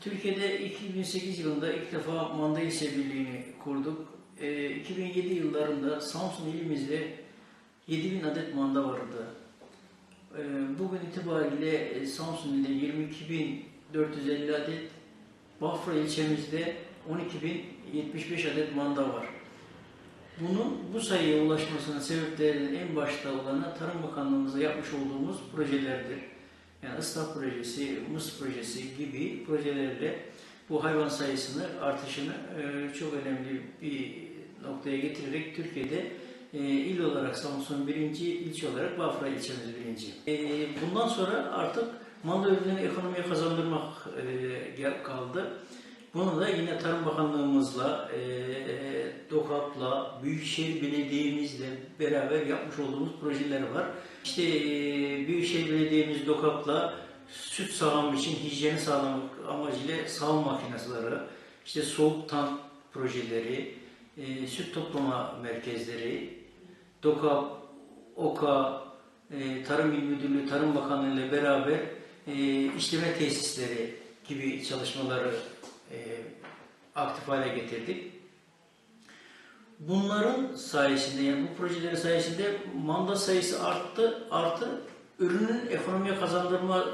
Türkiye'de 2008 yılında ilk defa manda ilçe birliğini kurduk. Ee, 2007 yıllarında Samsun ilimizde 7000 adet manda vardı. Ee, bugün itibariyle e, Samsun ilinde 22.450 adet, Bafra ilçemizde 12.075 adet manda var. Bunun bu sayıya ulaşmasının sebeplerinin en başta olanı Tarım Bakanlığımızla yapmış olduğumuz projelerdir. Yani ıslah projesi, mıs projesi gibi projelerle bu hayvan sayısını artışını e, çok önemli bir noktaya getirerek Türkiye'de e, il olarak Samsun birinci, ilçe olarak Bafra ilçemiz birinci. E, bundan sonra artık manda ürünlerini ekonomiye kazandırmak e, kaldı. Bunu da yine Tarım Bakanlığımızla, e, DOKAP'la, Büyükşehir Belediye'mizle beraber yapmış olduğumuz projeler var. İşte e, Büyükşehir Belediye'miz DOKAP'la süt sağım için hijyeni sağlamak amacıyla sağım makineleri, işte soğuk tank projeleri, e, süt toplama merkezleri, DOKAP, OKA, e, Tarım İl Müdürlüğü, Tarım Bakanlığı ile beraber e, işleme tesisleri gibi çalışmaları e, aktif hale getirdik. Bunların sayesinde yani bu projelerin sayesinde manda sayısı arttı, artı ürünün ekonomiye kazandırma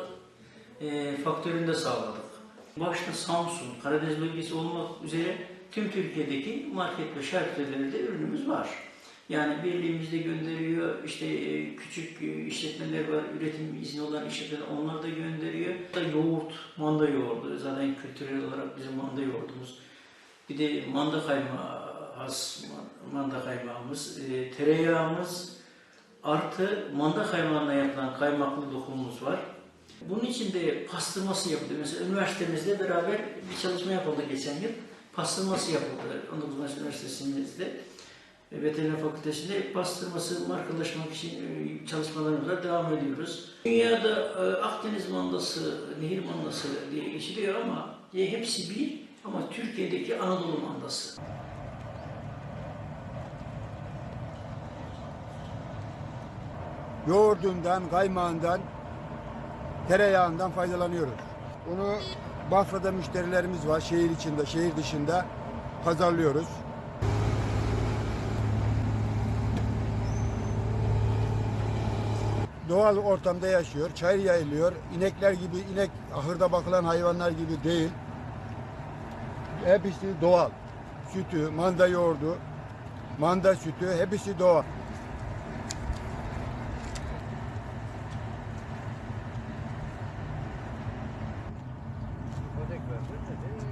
e, faktörünü de sağladık. Başta Samsun, Karadeniz bölgesi olmak üzere tüm Türkiye'deki market ve şarküterilerde ürünümüz var. Yani birliğimizde gönderiyor, işte e, küçük e, işletmeler var, üretim izni olan işletmeler onlar da gönderiyor. Da yoğurt, manda yoğurdu, zaten kültürel olarak bizim manda yoğurdumuz. Bir de manda kaymağı, has manda kaymağımız, e, tereyağımız artı manda kaymağına yapılan kaymaklı dokumumuz var. Bunun için de pastırması yapılıyor. Mesela üniversitemizde beraber bir çalışma yapıldı geçen yıl. Pastırması yapıldı 19 Mayıs Üniversitesi'nde. E, Veteriner Fakültesi'nde pastırması markalaşmak için e, çalışmalarımıza devam ediyoruz. Dünyada e, Akdeniz mandası, nehir mandası diye geçiliyor ama e, hepsi bir ama Türkiye'deki Anadolu mandası. yoğurdundan, kaymağından, tereyağından faydalanıyoruz. Bunu Bafra'da müşterilerimiz var. Şehir içinde, şehir dışında pazarlıyoruz. doğal ortamda yaşıyor. Çayır yayılıyor. İnekler gibi inek ahırda bakılan hayvanlar gibi değil. Hepsi doğal. Sütü, manda yoğurdu, manda sütü hepsi doğal. Örnek verdin?